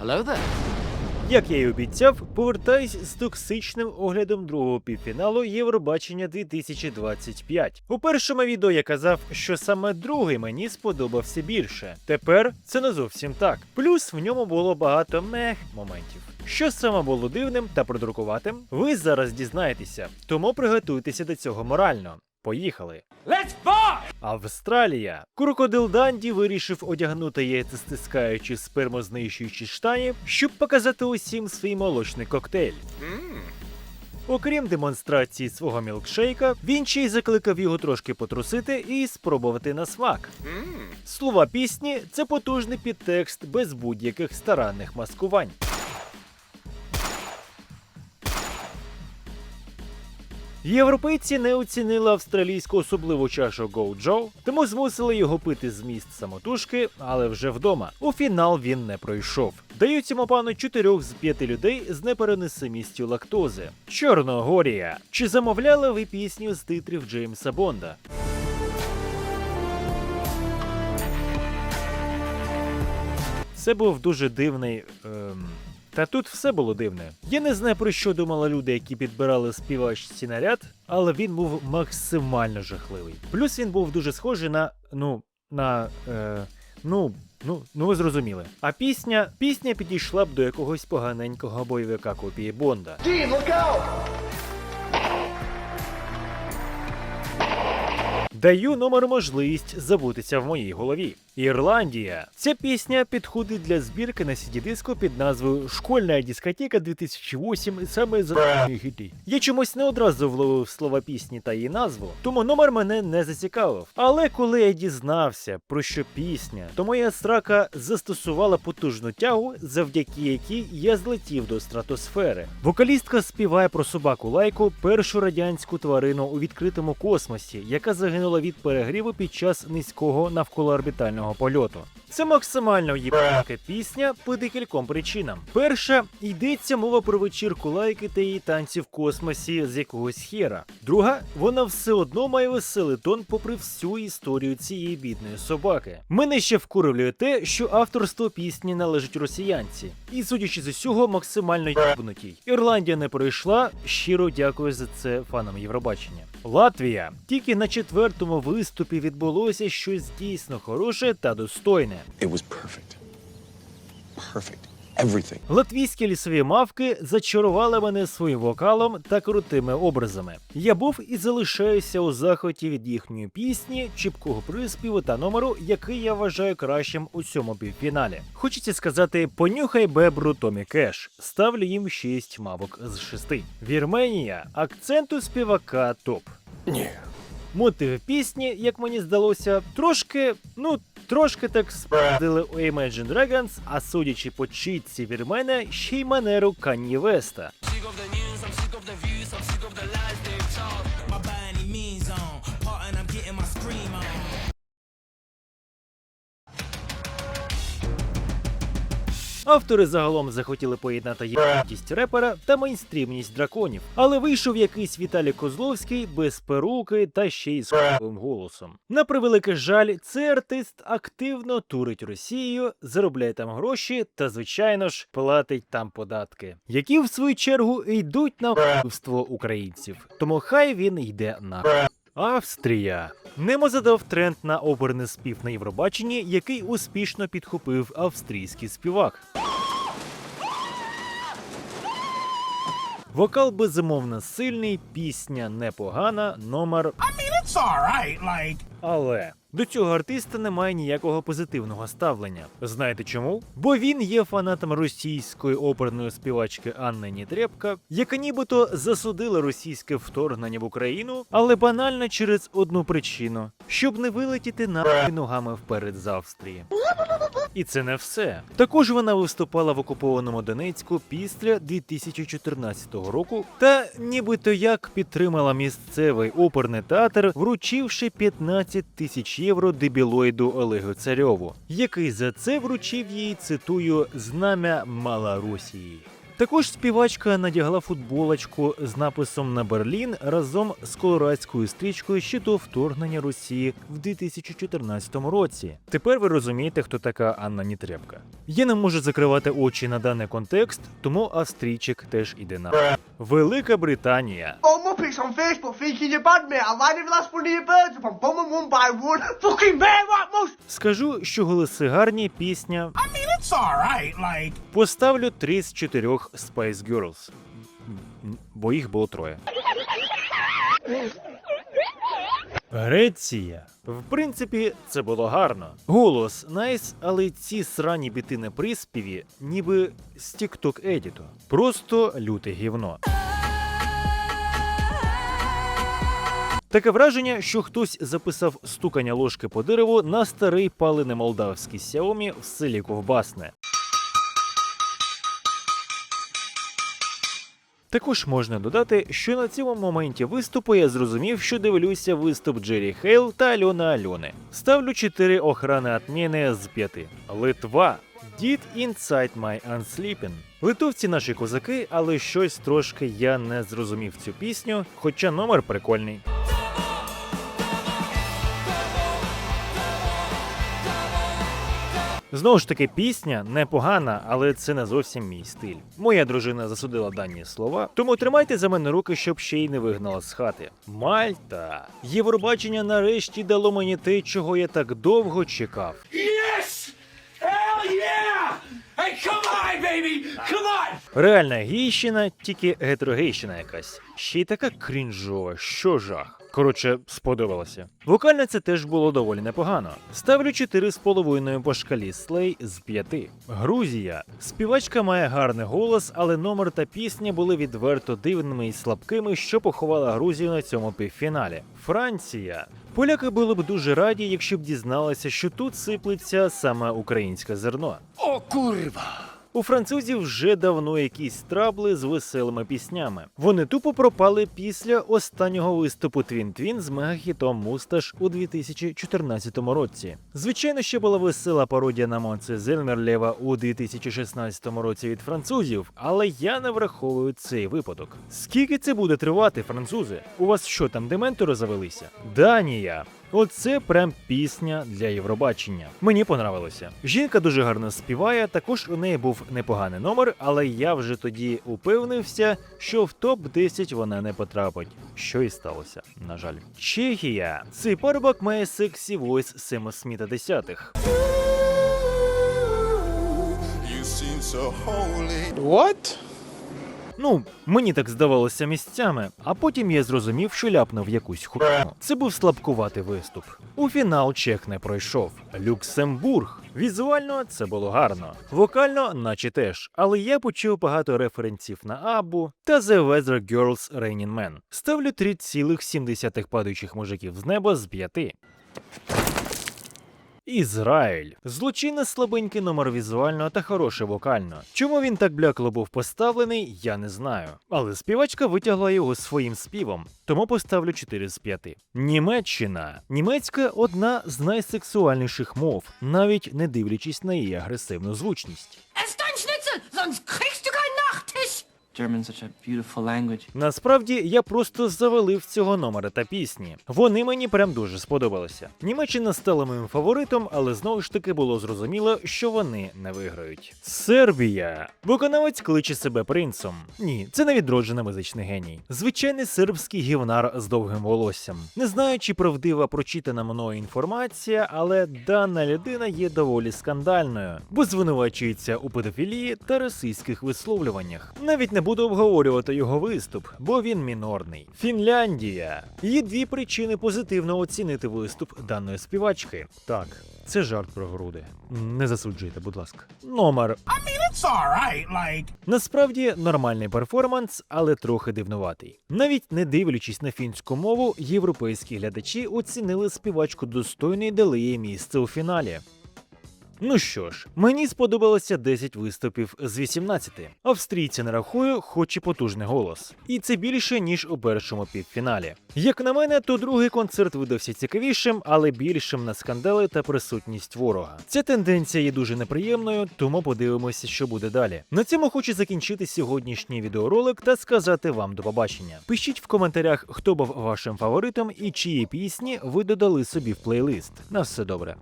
Hello there. Як я й обіцяв, повертаюсь з токсичним оглядом другого півфіналу Євробачення 2025. У першому відео я казав, що саме другий мені сподобався більше. Тепер це не зовсім так. Плюс в ньому було багато мех моментів. Що саме було дивним та продрукуватим, ви зараз дізнаєтеся, тому приготуйтеся до цього морально. Поїхали! Австралія. Крокодил Данді вирішив одягнути яйцестискаючі спермознищуючі штані, щоб показати усім свій молочний коктейль. Окрім демонстрації свого мілкшейка, він ще й закликав його трошки потрусити і спробувати на смак. Слова пісні це потужний підтекст без будь-яких старанних маскувань. Європейці не оцінили австралійську особливу чашу Гоу-Джоу, тому змусили його пити зміст самотужки, але вже вдома. У фінал він не пройшов. Дають цьому пану чотирьох з п'яти людей з непереносимістю лактози. Чорногорія. Чи замовляли ви пісню з титрів Джеймса Бонда? Це був дуже дивний. Ем... Та тут все було дивне. Я не знаю про що думали люди, які підбирали співачці наряд, але він був максимально жахливий. Плюс він був дуже схожий на. ну, на. Е, ну. Ну, ну ви зрозуміли. А пісня пісня підійшла б до якогось поганенького бойовика копії Бонда. Даю номер можливість забутися в моїй голові. Ірландія. Ця пісня підходить для збірки на CD-диску під назвою Школьна дискотека 2008 саме за хіти. Я чомусь не одразу вловив слова пісні та її назву, тому номер мене не зацікавив. Але коли я дізнався про що пісня, то моя срака застосувала потужну тягу, завдяки якій я злетів до стратосфери. Вокалістка співає про собаку лайку, першу радянську тварину у відкритому космосі, яка загинула від перегріву під час низького навколоорбітального польоту. Це максимально їбанка пісня по декільком причинам. Перша йдеться мова про вечірку лайки та її танці в космосі з якогось хера. Друга, вона все одно має веселий тон, попри всю історію цієї бідної собаки. Мене ще вкурює те, що авторство пісні належить росіянці, і судячи з усього, максимально їбнутій. Ірландія не пройшла. Щиро дякую за це фанам Євробачення. Латвія тільки на четвертому виступі відбулося щось дійсно хороше та достойне. It was perfect. Perfect. Everything. Латвійські лісові мавки зачарували мене своїм вокалом та крутими образами. Я був і залишаюся у захваті від їхньої пісні, чіпкого приспіву та номеру, який я вважаю кращим у цьому півфіналі. Хочеться сказати, понюхай бебру Томі Кеш. Ставлю їм 6 мавок з 6. Вірменія. Акцент у співака топ. Ні. Мотив пісні, як мені здалося, трошки, ну, трошки так спадили у Imagine Dragons, а судячи по чітці вірмена, ще й манеру Канні Веста. Автори загалом захотіли поєднати єдність репера та мейнстрімність драконів, але вийшов якийсь Віталій Козловський без перуки та ще й з хуйовим голосом. На превеликий жаль, цей артист активно турить Росією, заробляє там гроші та, звичайно ж, платить там податки, які в свою чергу йдуть на вбивство українців. Тому хай він йде на. Австрія. Немо задав тренд на оперний спів на Євробаченні, який успішно підхопив австрійський співак. Вокал безумовно сильний, пісня непогана, номер. It's alright, like. Але до цього артиста немає ніякого позитивного ставлення. Знаєте чому? Бо він є фанатом російської оперної співачки Анни Нітрепка, яка нібито засудила російське вторгнення в Україну, але банально через одну причину, щоб не вилетіти на ногами вперед з Австрії. І це не все. Також вона виступала в окупованому Донецьку після 2014 року, та нібито як підтримала місцевий оперний театр, вручивши 15 тисяч євро дебілоїду Олегу Царьову, який за це вручив їй цитую знамя Малоросії. Також співачка надягла футболочку з написом на Берлін разом з колорадською стрічкою ще до вторгнення Росії в 2014 році. Тепер ви розумієте, хто така Анна Нітребка. Я не можу закривати очі на даний контекст, тому австрійчик теж іде на Велика Британія. Pics on Facebook thinking you're bad, mate. I'm riding the last one of your birds up. I'm bumming one by one. Fucking bear what most. Скажу, що голоси гарні, пісня. I mean, it's alright, like. Поставлю 3 з 4 Spice Girls. Бо їх було троє. Греція. В принципі, це було гарно. Голос найс, але ці срані біти на приспіві, ніби з TikTok едіту. Просто люте гівно. Таке враження, що хтось записав стукання ложки по дереву на старий палений молдавський Xiaomi в селі Ковбасне. Також можна додати, що на цьому моменті виступу я зрозумів, що дивлюся виступ Джері Хейл та Альона Альони. Ставлю 4 охрани отміни з 5. Литва. Did Inside My Unsleeping. Литовці наші козаки, але щось трошки я не зрозумів цю пісню, хоча номер прикольний. Знову ж таки, пісня непогана, але це не зовсім мій стиль. Моя дружина засудила дані слова, тому тримайте за мене руки, щоб ще й не вигнала з хати. Мальта. Євробачення нарешті дало мені те, чого я так довго чекав. Yes! Hell yeah! Hey, come on, baby! Come on! Реальна гейщина, тільки гетерогейщина якась. Ще й така крінжова, що жах. Коротше, сподобалося. Вокально це теж було доволі непогано. Ставлю 4,5 по шкалі слей з 5. Грузія. Співачка має гарний голос, але номер та пісня були відверто дивними і слабкими, що поховала Грузію на цьому півфіналі. Франція. Поляки були б дуже раді, якщо б дізналися, що тут сиплеться саме українське зерно. О, курва! У французів вже давно якісь трабли з веселими піснями. Вони тупо пропали після останнього виступу Твін Твін з мегахітом Мусташ у 2014 році. Звичайно, ще була весела пародія на Монце Зельмерлєва у 2016 році від французів, але я не враховую цей випадок. Скільки це буде тривати, французи? У вас що там дементори завелися? Данія. Оце прям пісня для Євробачення. Мені понравилося. Жінка дуже гарно співає. Також у неї був непоганий номер, але я вже тоді упевнився, що в топ 10 вона не потрапить. Що і сталося, на жаль. Чехія. Цей парубок має сексі войс Сема Сміта десятих. You seem so holy. What? Ну, мені так здавалося місцями, а потім я зрозумів, що ляпнув якусь хуйню. Це був слабкуватий виступ. У фінал чех не пройшов. Люксембург. Візуально це було гарно. Вокально, наче теж. Але я почув багато референсів на Абу та The Weather Girls Raining Man. Ставлю 3,7 падаючих мужиків з неба з 5. Ізраїль. Злочинно слабенький номер візуально та хороше вокально. Чому він так блякло був поставлений, я не знаю. Але співачка витягла його своїм співом, тому поставлю 4 з 5. Німеччина. Німецька одна з найсексуальніших мов, навіть не дивлячись на її агресивну звучність. Sonst Насправді я просто завалив цього номера та пісні. Вони мені прям дуже сподобалися. Німеччина стала моїм фаворитом, але знову ж таки було зрозуміло, що вони не виграють. Сербія. Виконавець кличе себе принцем. Ні, це не відроджений музичний геній. Звичайний сербський гівнар з довгим волоссям. Не знаю, чи правдива прочитана мною інформація, але дана людина є доволі скандальною, бо звинувачується у педофілії та російських висловлюваннях. Навіть не буду обговорювати його виступ, бо він мінорний. Фінляндія. Є дві причини позитивно оцінити виступ даної співачки. Так, це жарт про груди. Не засуджуйте, будь ласка. Номер I mean, it's alright, like. Насправді нормальний перформанс, але трохи дивнуватий. Навіть не дивлячись на фінську мову, європейські глядачі оцінили співачку достойно і дали їй місце у фіналі. Ну що ж, мені сподобалося 10 виступів з 18. Австрійці нарахую, хоч і потужний голос. І це більше, ніж у першому півфіналі. Як на мене, то другий концерт видався цікавішим, але більшим на скандали та присутність ворога. Ця тенденція є дуже неприємною, тому подивимося, що буде далі. На цьому хочу закінчити сьогоднішній відеоролик та сказати вам до побачення. Пишіть в коментарях, хто був вашим фаворитом і чиї пісні ви додали собі в плейлист. На все добре.